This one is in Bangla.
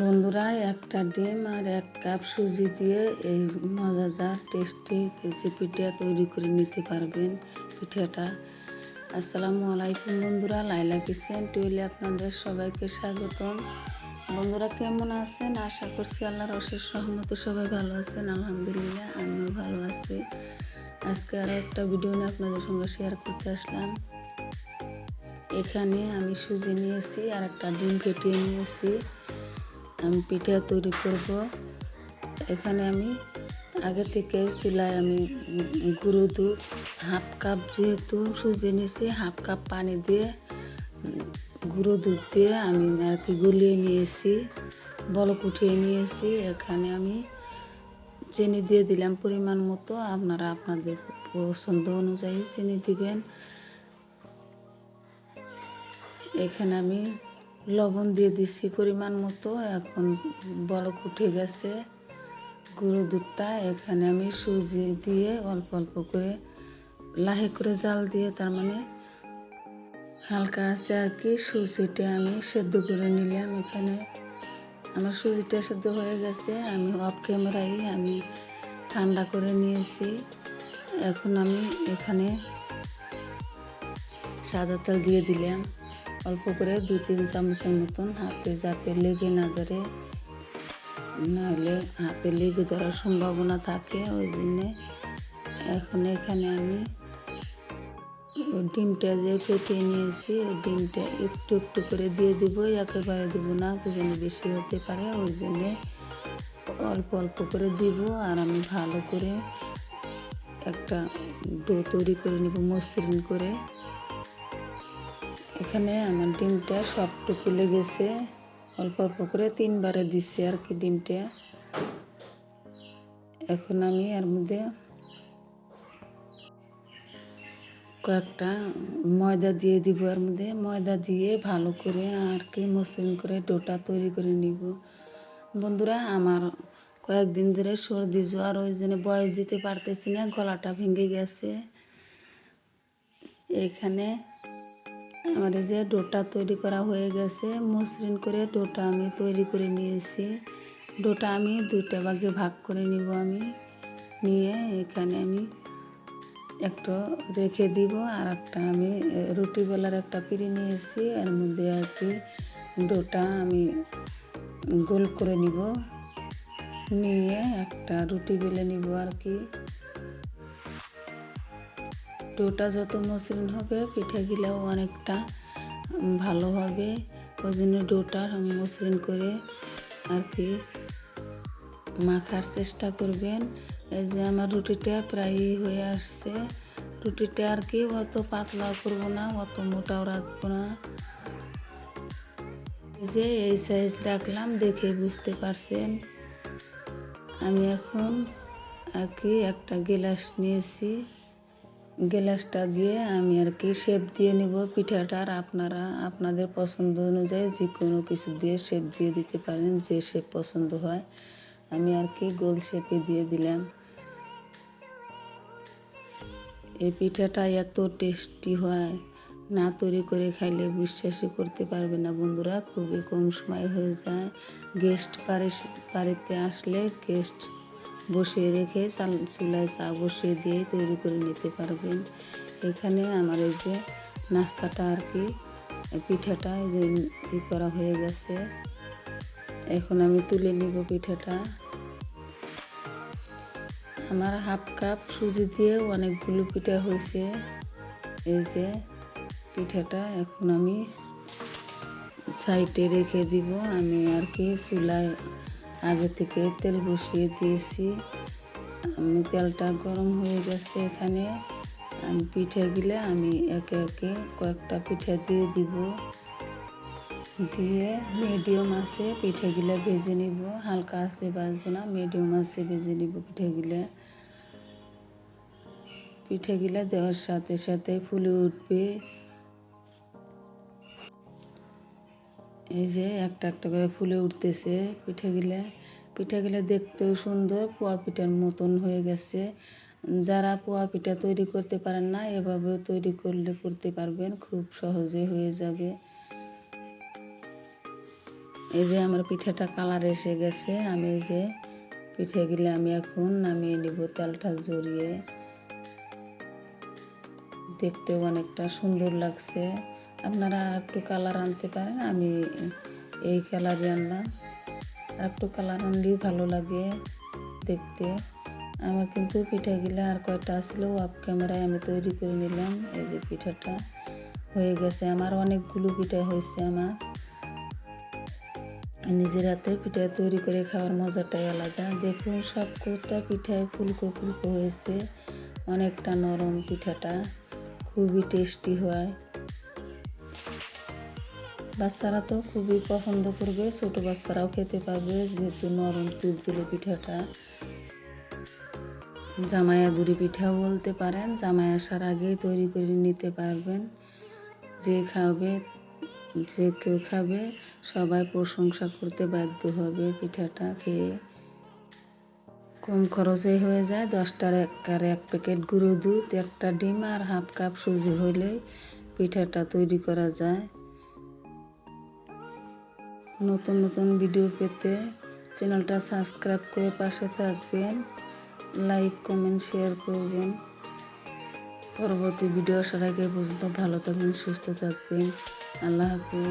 বন্ধুরা, একটা ডিম আর এক কাপ সুজি দিয়ে এই মজাদার টেস্টি রেসিপিটা তৈরি করে নিতে পারবেন পিঠাটা। আসসালামু আলাইকুম বন্ধুরা, লাইলা কিচেন টুয়েলে আপনাদের সবাইকে স্বাগতম। বন্ধুরা, কেমন আছেন? আশা করছি আল্লাহর অশেষ রহমতে সবাই ভালো আছেন। আলহামদুলিল্লাহ, আমিও ভালো আছি। আজকে আরও একটা ভিডিও নিয়ে আপনাদের সঙ্গে শেয়ার করতে আসলাম। এখানে আমি সুজি নিয়েছি আর একটা ডিম ফেটিয়ে নিয়েছি। আমি পিঠা তৈরি করব। এখানে আমি আগে থেকে চুলায় আমি গুঁড়ো দুধ, হাফ কাপ যেহেতু সুজি নিয়েছি হাফ কাপ পানি দিয়ে গুঁড়ো দুধ দিয়ে আমি আর কি গুলিয়ে নিয়েছি, বলক উঠিয়ে নিয়েছি। এখানে আমি চিনি দিয়ে দিলাম পরিমাণ মতো। আপনারা আপনাদের পছন্দ অনুযায়ী চিনি দিবেন। এখানে আমি লবণ দিয়ে দিচ্ছি পরিমাণ মতো। এখন বলক উঠে গেছে গুঁড়ো দুধটা। এখানে আমি সুজি দিয়ে অল্প অল্প করে লাহে করে জাল দিয়ে তার মানে হালকা আছে আর কি, সুজিটা আমি সেদ্ধ করে নিলাম এখানে। আমার সুজিটা সেদ্ধ হয়ে গেছে, আমি অফ ক্যামেরাই আমি ঠান্ডা করে নিয়েছি। এখন আমি এখানে সাদা তেল দিয়ে দিলাম। অল্প করে দু তিন চামচের মতন হাতে যাতে লেগে না ধরে। নাহলে হাতে লেগে ধরার সম্ভাবনা থাকে, ওই জন্যে এখন এখানে আমি ডিমটা যে ফেটিয়ে নিয়েছি, ওই ডিমটা একটু একটু করে দিয়ে দিব, একেবারে দিব না যেন বেশি হতে পারে, ওই জন্যে অল্প অল্প করে দিব। আর আমি ভালো করে একটা ডো তৈরি করে নিব মসৃণ করে। এখানে আমার ডিমটা সবটুকু লেগেছে। অল্প অল্প করে তিনবারে দিছি আর কি ডিমটা। এখন আমি এর মধ্যে কয়েকটা ময়দা দিয়ে দিব, এর মধ্যে ময়দা দিয়ে ভালো করে আর কি মসৃণ করে ডোটা তৈরি করে নিব। বন্ধুরা, আমার কয়েকদিন ধরে সর্দি জ্বর, ওই জন্য বয়স দিতে পারতেছি না, গলাটা ভেঙে গেছে। এখানে আমার এই যে ডোটা তৈরি করা হয়ে গেছে, মসৃণ করে ডোটা আমি তৈরি করে নিয়েছি। ডোটা আমি দুইটা ভাগে ভাগ করে নিব আমি। নিয়ে এখানে আমি একটা রেখে দিব, আর একটা আমি রুটি বেলার একটা পিড়ি নিয়েছি। এর মধ্যে আর কি ডোটা আমি গোল করে নিব। নিয়ে একটা রুটি বেলে নিব আর কি। ডোটা যত মসৃণ হবে, পিঠাগুলাও অনেকটা ভালো হবে। ওই জন্য ডোটা আমি মসৃণ করে আর কি মাখার চেষ্টা করবেন। এই যে আমার রুটিটা প্রায়ই হয়ে আসছে। রুটিটা আর কি অত পাতলাও করব না, অত মোটাও রাখব না। যে এই সাইজ রাখলাম, দেখে বুঝতে পারছেন। আমি এখন আর কি একটা গেলাস নিয়েছি। গ্লাসটা দিয়ে আমি আর কি শেপ দিয়ে নিব। পিঠাটার আপনারা, আপনাদের পছন্দ অনুযায়ী যে কোনো কিছু দিয়ে শেপ দিয়ে দিতে পারেন, যে শেপ পছন্দ হয়। আমি আর কি গোল শেপে দিয়ে দিলাম। এই পিঠাটা এত টেস্টি হয়, না তৈরি করে খাইলে বিশ্বাসই করতে পারবে না বন্ধুরা, খুবই কম সময় হয়ে যায়। গেস্ট বাড়িতে আসলে গেস্ট বসিয়ে রেখে চাল চুলায় চা বসিয়ে দিয়ে তৈরি করে নিতে পারবেন। এখানে আমার এই যে নাস্তাটা আর কি, পিঠাটা যে ই করা হয়ে গেছে। এখন আমি তুলে নিব পিঠাটা। আমার হাফ কাপ সুজি দিয়ে অনেকগুলো পিঠা হয়েছে। এই যে পিঠাটা এখন আমি সাইডে রেখে দিব। আমি আর কি চুলায় আগে থেকে তেল বসিয়ে দিয়েছি। আমি তেলটা গরম হয়ে গেছে এখানে। আমি পিঠে গিলে আমি একে একে কয়েকটা পিঠা দিয়ে দিব। দিয়ে মিডিয়াম আছে পিঠেগুলো ভেজে নিব। হালকা আছে বাজবো না মিডিয়াম আছে ভেজে নিব পিঠেগুলো পিঠেগুলো দেওয়ার সাথে সাথে ফুলে উঠবে। এই যে একটা একটা করে ফুলে উঠতেছে পিঠেগুলো পিঠাগুলো দেখতেও সুন্দর, পোয়া পিঠার মতন হয়ে গেছে। যারা পোয়া পিঠা তৈরি করতে পারেন না এভাবেও তৈরি করলে করতে পারবেন, খুব সহজে হয়ে যাবে। এই যে আমার পিঠাটা কালার এসে গেছে, আমি এই যে পিঠেগুলো আমি এখন নামিয়ে নিব তেলটা জড়িয়ে। দেখতেও অনেকটা সুন্দর লাগছে। আপনারা একটু কালার আনতে পারেন, আমি এই কালারই আনলাম আর একটু কালার আনলেও ভালো লাগে দেখতে। আমার কিন্তু পিঠাগুলো আর কয়টা আসলো অফ ক্যামেরায় আমি তৈরি করে নিলাম, এই যে পিঠাটা হয়ে গেছে। আমার অনেকগুলো পিঠা হয়েছে আমার। নিজের হাতে পিঠা তৈরি করে খাওয়ার মজাটাই আলাদা। দেখুন, সব কটা পিঠায় ফুলকো ফুলকো হয়েছে। অনেকটা নরম পিঠাটা, খুবই টেস্টি হয়। বাচ্চারা তো খুবই পছন্দ করবে, ছোট বাচ্চারাও খেতে পারবে, যেহেতু নরম তুলতুলে পিঠাটা। জামাইয়া দুরি পিঠাও বলতে পারেন জামাই আসার আগেই তৈরি করে নিতে পারবেন। যে খাবে, যে কেউ খাবে, সবাই প্রশংসা করতে বাধ্য হবে পিঠাটা খেয়ে। কম খরচে হয়ে যায়, দশটার একার এক প্যাকেট গুঁড়ো দুধ, একটা ডিম আর হাফ কাপ সুজি হলে পিঠাটা তৈরি করা যায়। নতুন নতুন ভিডিও পেতে চ্যানেলটা সাবস্ক্রাইব করে পাশে থাকবেন লাইক কমেন্ট শেয়ার করবেন। পরবর্তী ভিডিও আসার আগে পর্যন্ত ভালো থাকবেন, সুস্থ থাকবেন। আল্লাহ হাফিজ।